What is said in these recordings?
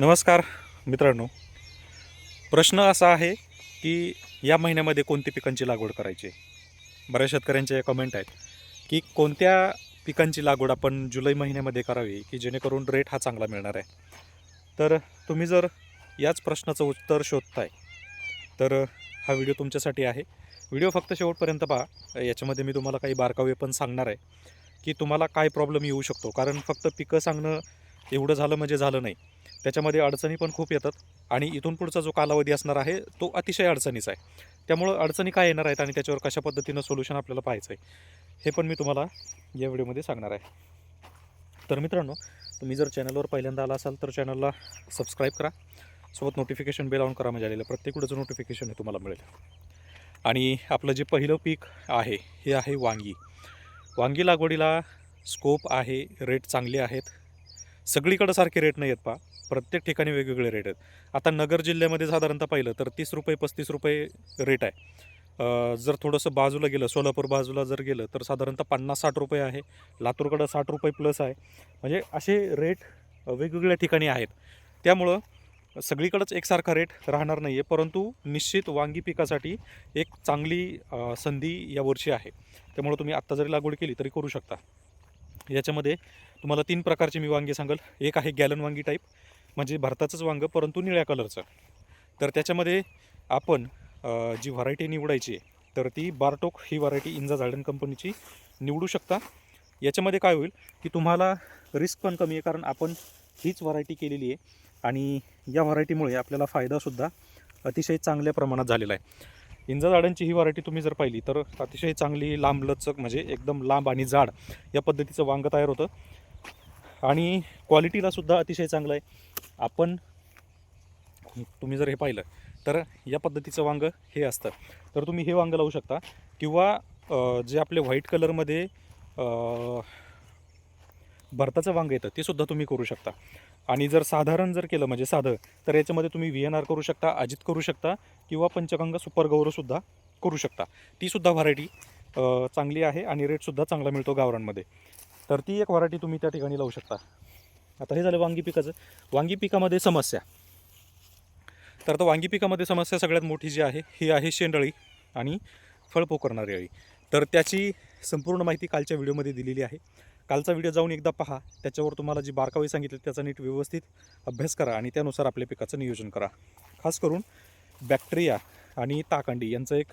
नमस्कार मित्रांनो. प्रश्न असा आहे की या महिन्यामध्ये कोणत्या पिकांची लागवड करायची? बऱ्याच शेतकऱ्यांच्या कमेंट आहेत की कोणत्या पिकांची लागवड आपण जुलै महिन्यामध्ये करावी की जेणेकरून रेट हा चांगला मिळणार आहे? तर तुम्ही जर याच प्रश्नाचं उत्तर शोधताय तर हा व्हिडिओ तुमच्यासाठी आहे. व्हिडिओ फक्त शेवटपर्यंत पहा. याच्यामध्ये मी तुम्हाला काही बारकावे पण सांगणार आहे की तुम्हाला काय प्रॉब्लेम येऊ शकतो. कारण फक्त पिकं सांगणं एवढं झालं म्हणजे झालं नाही. त्याच्यामध्ये अडचणी पण खूप येतात आणि इथून पुढचा जो कालावधी असणार आहे तो अतिशय अडचणीचा आहे. त्यामुळं अडचणी काय येणार आहेत आणि त्याच्यावर कशा पद्धतीनं सोल्युशन आपल्याला पाहायचं आहे हे पण मी तुम्हाला या व्हिडिओमध्ये सांगणार आहे. तर मित्रांनो तुम्ही जर चॅनलवर पहिल्यांदा आला असाल तर चॅनलला सबस्क्राईब करा. सोबत नोटिफिकेशन बेल ऑन करा म्हणजे आलेलं प्रत्येक वेळेचं नोटिफिकेशन हे तुम्हाला मिळेल. आणि आपलं जे पहिलं पीक आहे हे आहे वांगी. वांगी लागवडीला स्कोप आहे रेट चांगले आहेत. सगळीकडं सारखे रेट नाही आहेत पा प्रत्येक ठिकाणी वेगवेगळे रेट आहेत. आता नगर जिल्ह्यामध्ये साधारणतः पाहिलं तर तीस रुपये पस्तीस रुपये रेट आहे. जर थोडंसं बाजूला गेलं सोलापूर बाजूला जर गेलं तर साधारणतः पन्नास साठ रुपये आहे. लातूरकडं साठ रुपये प्लस आहे. म्हणजे असे रेट वेगवेगळ्या ठिकाणी आहेत. त्यामुळं सगळीकडंच एकसारखा रेट राहणार नाही आहे परंतु निश्चित वांगी पिकासाठी एक चांगली संधी यावर्षी आहे. त्यामुळं तुम्ही आत्ता जरी लागवड केली तरी करू शकता. याच्यामध्ये तुम्हाला तीन प्रकारची मी वांगी सांगेल. एक आहे गॅलन वांगी टाईप म्हणजे भारताचंच वांगं परंतु निळ्या कलरचं. तर त्याच्यामध्ये आपण जी व्हरायटी निवडायची आहे तर ती बारटोक ही व्हरायटी इंजा झाडन कंपनीची निवडू शकता. याच्यामध्ये काय होईल की तुम्हाला रिस्क पण कमी आहे कारण आपण हीच व्हरायटी केलेली आहे आणि या व्हरायटीमुळे आपल्याला फायदासुद्धा अतिशय चांगल्या प्रमाणात झालेला आहे. इंजा झाडांची ही व्हरायटी तुम्ही जर पाहिली तर अतिशय चांगली लांबलचक म्हणजे एकदम लांब आणि जाड या पद्धतीचं वांगं तयार होतं. आणि क्वालिटीलासुद्धा अतिशय चांगलं आहे. आपण तुम्ही जर हे पाहिलं तर या पद्धतीचं वांगं हे असतं. तर तुम्ही हे वांगं लावू शकता. किंवा जे आपले व्हाईट कलरमध्ये भरताचं वांगं येतं ते सुद्धा तुम्ही करू शकता. आणि जर साधारण जर केलं म्हणजे साधं तर याच्यामध्ये तुम्ही व्ही एन आर करू शकता अजित करू शकता किंवा पंचगंगा सुपर गौरवसुद्धा करू शकता. तीसुद्धा व्हरायटी चांगली आहे आणि रेटसुद्धा चांगला मिळतो गावरांमध्ये तर ती एक व्हरायटी तुम्ही त्या ठिकाणी लावू शकता. आता हे झालं वांगी पिकाचं. वांगी पिकामध्ये समस्या. तर आता वांगी पिकामध्ये समस्या सगळ्यात मोठी जी आहे ही आहे शेंडळी आणि फळपोकरणारी अळी. तर त्याची संपूर्ण माहिती कालच्या व्हिडिओमध्ये दिलेली आहे. कालचा व्हिडिओ जाऊन एकदा पहा. त्याच्यावर तुम्हाला जी बारकावे सांगितली त्याचा नीट व्यवस्थित अभ्यास करा आणि त्यानुसार आपल्या पिकाचं नियोजन करा. खास करून बॅक्टेरिया आणि ताकांडी यांचं एक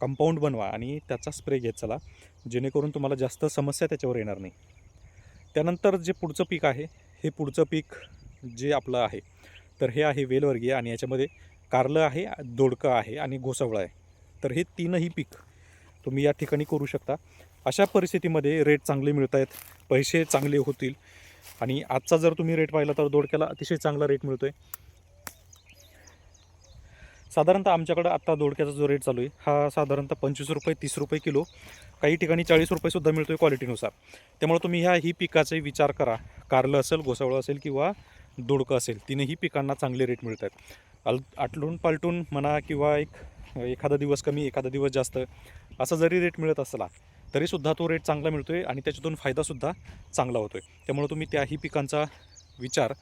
कंपाऊंड बनवा आणि त्याचा स्प्रे घेत चला. जेणेकरून तुम्हाला जास्त समस्या त्याच्यावर येणार नाही. त्यानंतर जे पुढचं पीक आहे हे पुढचं पीक जे आपलं आहे तर हे आहे वेलवर्गीय आणि याच्यामध्ये कारलं आहे दोडकं आहे आणि घोसावळं आहे. तर हे तीनही पीक तुम्ही या ठिकाणी करू शकता. अशा परिस्थितीमध्ये रेट चांगले मिळत आहेत पैसे चांगले होतील आणि आजचा जर तुम्ही रेट पाहिला तर दोडक्याला अतिशय चांगला रेट मिळतो आहे साधारणतः आमच्याकडं आत्ता दोडक्याचा जो रेट चालू आहे हा साधारणतः पंचवीस रुपये तीस रुपये किलो काही ठिकाणी चाळीस रुपयेसुद्धा मिळतो आहे क्वालिटीनुसार त्यामुळे तुम्ही ह्या ही पिकाचे विचार करा. कारलं असेल घोसावळं असेल किंवा दोडकं असेल तिनेही पिकांना चांगले रेट मिळत आहेत अल आटलून पालटून म्हणा किंवा एक एखादा दिवस कमी एखादा दिवस जास्त असं जरी रेट मिळत असला तरीसुद्धा तो रेट चांगला मिळतो आहे आणि त्याच्यातून फायदासुद्धा चांगला होतो आहे त्यामुळे तुम्ही त्याही पिकांचा विचार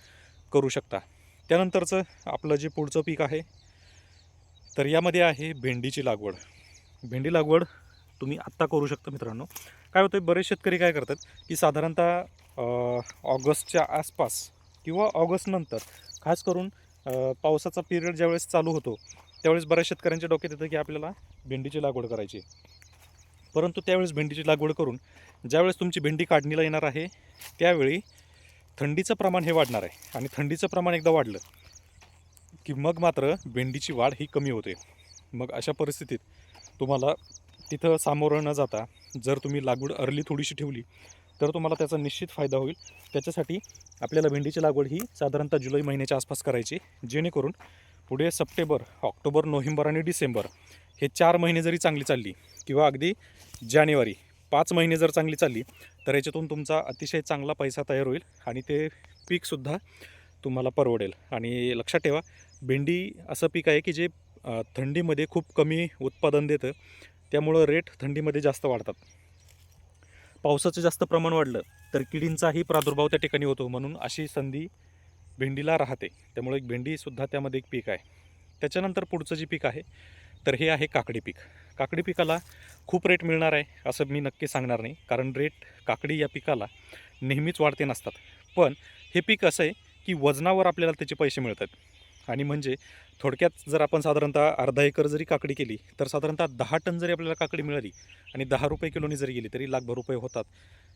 करू शकता. त्यानंतरचं आपलं जे पुढचं पीक आहे तर यामध्ये आहे भेंडीची लागवड. भेंडी लागवड तुम्ही आत्ता करू शकता मित्रांनो. काय होतं बरेच शेतकरी काय करतात की साधारणतः ऑगस्टच्या आसपास किंवा ऑगस्टनंतर खास करून पावसाचा पिरियड ज्यावेळेस चालू होतो त्यावेळेस बऱ्याच शेतकऱ्यांच्या डोक्यात येतं की आपल्याला भेंडीची लागवड करायची. परंतु त्यावेळेस भेंडीची लागवड करून ज्यावेळेस तुमची भेंडी काढणीला येणार आहे त्यावेळी थंडीचं प्रमाण हे वाढणार आहे. आणि थंडीचं प्रमाण एकदा वाढलं की मग मात्र भेंडीची वाढ ही कमी होते. मग अशा परिस्थितीत तुम्हाला तिथं सामोरं न जाता जर तुम्ही लागवड अर्ली थोडीशी ठेवली तर तुम्हाला त्याचा निश्चित फायदा होईल. त्याच्यासाठी आपल्याला भेंडीची लागवड ही साधारणतः जुलै महिन्याच्या आसपास करायची जेणेकरून पुढे सप्टेंबर ऑक्टोबर नोव्हेंबर आणि डिसेंबर हे चार महिने जरी चांगली चालली किंवा अगदी जानेवारी पाच महिने जर चांगली चालली तर याच्यातून तुमचा अतिशय चांगला पैसा तयार होईल आणि ते पीकसुद्धा तुम्हाला परवडेल. आणि लक्षात ठेवा भेंडी असं पीक आहे की जे थंडीमध्ये खूप कमी उत्पादन देतं त्यामुळं रेट थंडीमध्ये जास्त वाढतात. पावसाचं जास्त प्रमाण वाढलं तर किडींचाही प्रादुर्भाव त्या ठिकाणी होतो म्हणून अशी संधी भेंडीला राहते. त्यामुळे एक भेंडीसुद्धा त्यामध्ये एक पीक आहे. त्याच्यानंतर पुढचं जे पीक आहे तर हे आहे काकडी पीक. काकडी पिकाला खूप रेट मिळणार आहे असं मी नक्की सांगणार नाही. कारण रेट काकडी या पिकाला नेहमीच वाढते नसतात. पण हे पीक असं आहे की वजनावर आपल्याला त्याचे पैसे मिळतात. आणि म्हणजे थोडक्यात जर आपण साधारणतः अर्धा एकर जरी काकडी केली तर साधारणतः दहा टन जरी आपल्याला काकडी मिळाली आणि दहा रुपये किलोनी जरी गेली तरी लाखभर रुपये होतात.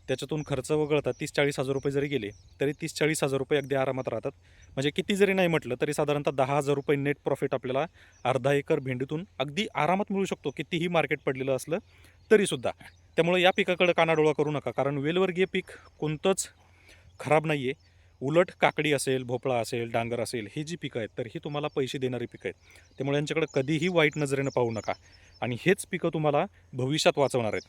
त्याच्यातून खर्च वगळता तीस चाळीस हजार रुपये जरी गेले तरी तीस चाळीस हजार रुपये अगदी आरामात राहतात. म्हणजे किती जरी नाही म्हटलं तरी साधारणतः दहा हजार रुपये नेट प्रॉफिट आपल्याला अर्धा एकर भेंडीतून अगदी आरामात मिळू शकतो कितीही मार्केट पडलेलं असलं तरीसुद्धा. त्यामुळे या पिकाकडे कानाडोळा करू नका कारण वेलवर्गीय पीक कोणतंच खराब नाही आहे उलट काकडी असेल भोपळा असेल डांगर असेल ही जी पिकं आहेत तर ही तुम्हाला पैसे देणारी पिकं आहेत. त्यामुळे यांच्याकडे कधीही वाईट नजरेनं पाहू नका. आणि हेच पिकं तुम्हाला भविष्यात वाचवणार आहेत.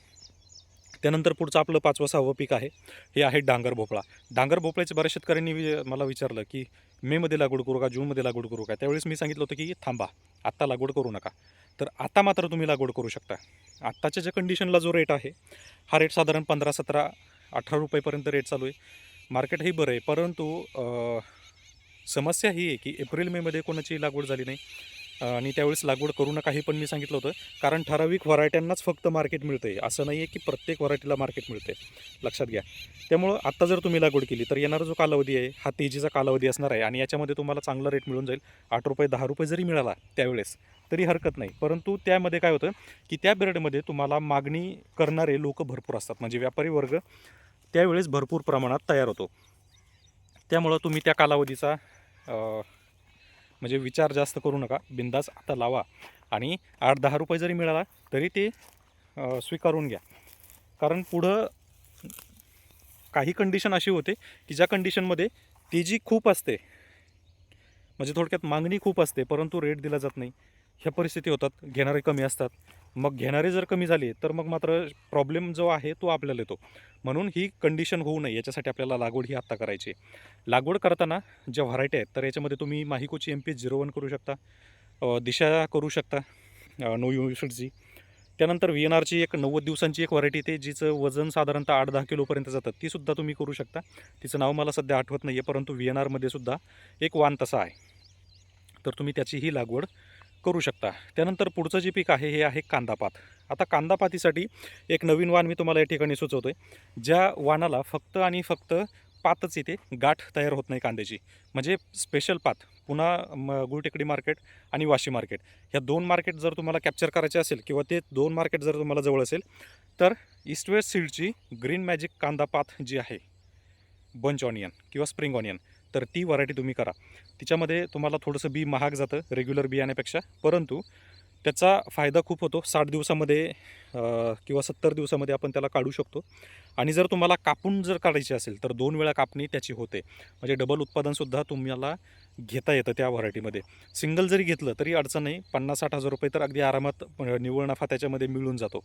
त्यानंतर पुढचं आपलं पाचवं सहावं पीक आहे. हे आहे डांगर भोपळा. डांगर भोपळ्याचे बऱ्याच शेतकऱ्यांनी वि- मला विचारलं की मेमध्ये लागवड करू का जूनमध्ये लागवड करू का? त्यावेळेस मी सांगितलं होतं की थांबा आत्ता लागवड करू नका. तर आता मात्र तुम्ही लागवड करू शकता. आत्ताच्या ज्या कंडिशनला जो रेट आहे हा रेट साधारण पंधरा सतरा अठरा रुपयेपर्यंत रेट चालू आहे. मार्केटही बरं आहे परंतु समस्या ही आहे की एप्रिल मेमध्ये कोणाची लागवड झाली नाही. आणि त्यावेळेस लागवड करू नका हे पण मी सांगितलं होतं कारण ठराविक व्हरायट्यांनाच फक्त मार्केट मिळतं आहे असं नाही आहे की प्रत्येक व्हरायटीला मार्केट मिळते लक्षात घ्या. त्यामुळं आत्ता जर तुम्ही लागवड केली तर येणारा जो कालावधी आहे हा तेजीचा कालावधी असणार आहे आणि याच्यामध्ये तुम्हाला चांगला रेट मिळून जाईल. आठ रुपये दहा रुपये जरी मिळाला त्यावेळेस तरी हरकत नाही. परंतु त्यामध्ये काय होतं की त्या पिरियडमध्ये तुम्हाला मागणी करणारे लोक भरपूर असतात. म्हणजे व्यापारी वर्ग त्यावेळेस भरपूर प्रमाणात तयार होतो. त्यामुळं तुम्ही त्या कालावधीचा म्हणजे विचार जास्त करू नका. बिंदास आता लावा. आणि आठ दहा रुपये जरी मिळाला तरी ते स्वीकारून घ्या. कारण पुढं काही कंडिशन अशी होते की ज्या कंडिशनमध्ये तेजी खूप असते म्हणजे थोडक्यात मागणी खूप असते परंतु रेट दिला जात नाही. ह्या परिस्थिती होतात घेणारे कमी असतात. मग घेणारे जर कमी झाले तर मग मात्र प्रॉब्लेम जो आहे तो आपल्याला येतो. म्हणून ही कंडिशन होऊ नये याच्यासाठी आपल्याला लागवड ही आत्ता करायची आहे. लागवड करताना ज्या व्हरायटी आहेत तर याच्यामध्ये तुम्ही माहिकोची एम पी झिरो वन करू शकता दिशा करू शकता नो युनिव्हर्सिटीची त्यानंतर व्ही एन आरची एक नव्वद दिवसांची एक व्हरायटी येते जिचं वजन साधारणतः आठ दहा किलोपर्यंत जातं. तीसुद्धा तुम्ही करू शकता. तिचं नाव मला सध्या आठवत नाही आहे परंतु व्ही एन आरमध्ये सुद्धा एक वान तसा आहे. तर तुम्ही त्याचीही लागवड करू शकता. त्यानंतर पुढचं जे पीक आहे हे आहे कांदापात. आता कांदापातीसाठी एक नवीन वाण मी तुम्हाला या ठिकाणी सुचवतो आहे ज्या वाणाला फक्त आणि फक्त पातच येते गाठ तयार होत नाही कांद्याची. म्हणजे स्पेशल पात पुन्हा म गुलटेकडी मार्केट आणि वाशी मार्केट. ह्या दोन मार्केट जर तुम्हाला कॅप्चर करायचे असेल किंवा ते दोन मार्केट जर तुम्हाला जवळ असेल तर ईस्ट वेस्ट सीडची ग्रीन मॅजिक कांदा पात जी आहे बंच ऑनियन किंवा स्प्रिंग ऑनियन तर ती व्हरायटी तुम्ही करा. तिच्यामध्ये तुम्हाला थोडंसं बी महाग जातं रेग्युलर बियाण्यापेक्षा. परंतु त्याचा फायदा खूप होतो. साठ दिवसामध्ये किंवा सत्तर दिवसामध्ये आपण त्याला काढू शकतो. आणि जर तुम्हाला कापून जर काढायची असेल तर दोन वेळा कापणी त्याची होते. म्हणजे डबल उत्पादनसुद्धा तुम्हाला घेता येतं त्या व्हरायटीमध्ये. सिंगल जरी घेतलं तरी अडचण नाही. पन्नास साठ हजार रुपये तर अगदी आरामात निव्वळ नफा त्याच्यामध्ये मिळून जातो.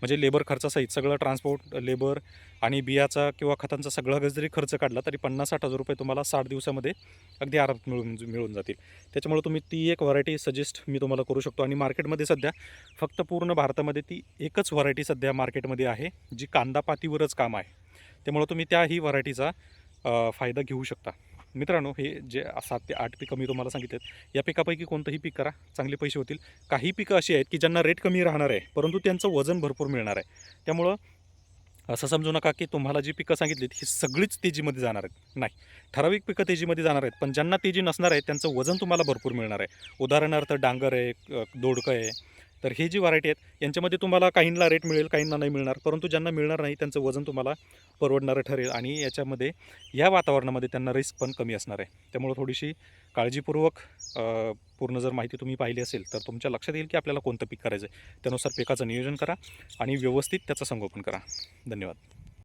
म्हणजे लेबर खर्चासहित सगळं ट्रान्सपोर्ट लेबर आणि बियाचा किंवा खतांचा सगळा जरी खर्च काढला तरी पन्नास साठ हजार रुपये तुम्हाला साठ दिवसामध्ये अगदी आरामात मिळून मिळून जातील. त्याच्यामुळे तुम्ही ती एक व्हरायटी सजेस्ट मी तुम्हाला करू शकतो. आणि मार्केटमध्ये सध्या फक्त पूर्ण भारतामध्ये ती एक एकच व्हरायटी सध्या मार्केटमध्ये आहे जी कांदापातीवरच काम आहे. त्यामुळं तुम्ही त्याही व्हरायटीचा फायदा घेऊ शकता. मित्रांनो हे जे सात ते आठ पिकं मी तुम्हाला सांगितलेत या पिकापैकी कोणतंही पीक करा चांगले पैसे होतील. काही पिकं अशी आहेत की ज्यांना रेट कमी राहणार आहे परंतु त्यांचं वजन भरपूर मिळणार आहे. त्यामुळं असं समजू नका की तुम्हाला जी पिकं सांगितलीत ही सगळीच तेजीमध्ये जाणार आहेत. नाही. ठराविक पिकं तेजीमध्ये जाणार आहेत पण ज्यांना तेजी नसणार आहे त्यांचं वजन तुम्हाला भरपूर मिळणार आहे. उदाहरणार्थ डांगर आहे दोडकं आहे तर हे जी व्हरायटी आहेत यांच्यामध्ये तुम्हाला काहींना रेट मिळेल काहींना नाही मिळणार. परंतु ज्यांना मिळणार नाही त्यांचं वजन तुम्हाला परवडणारं ठरेल आणि याच्यामध्ये या वातावरणामध्ये त्यांना रिस्क पण कमी असणार आहे. त्यामुळं थोडीशी काळजीपूर्वक पूर्ण जर माहिती तुम्ही पाहिली असेल तर तुमच्या लक्षात येईल की आपल्याला कोणतं पीक करायचं आहे त्यानुसार पिकाचं नियोजन करा आणि व्यवस्थित त्याचं संगोपन करा. धन्यवाद.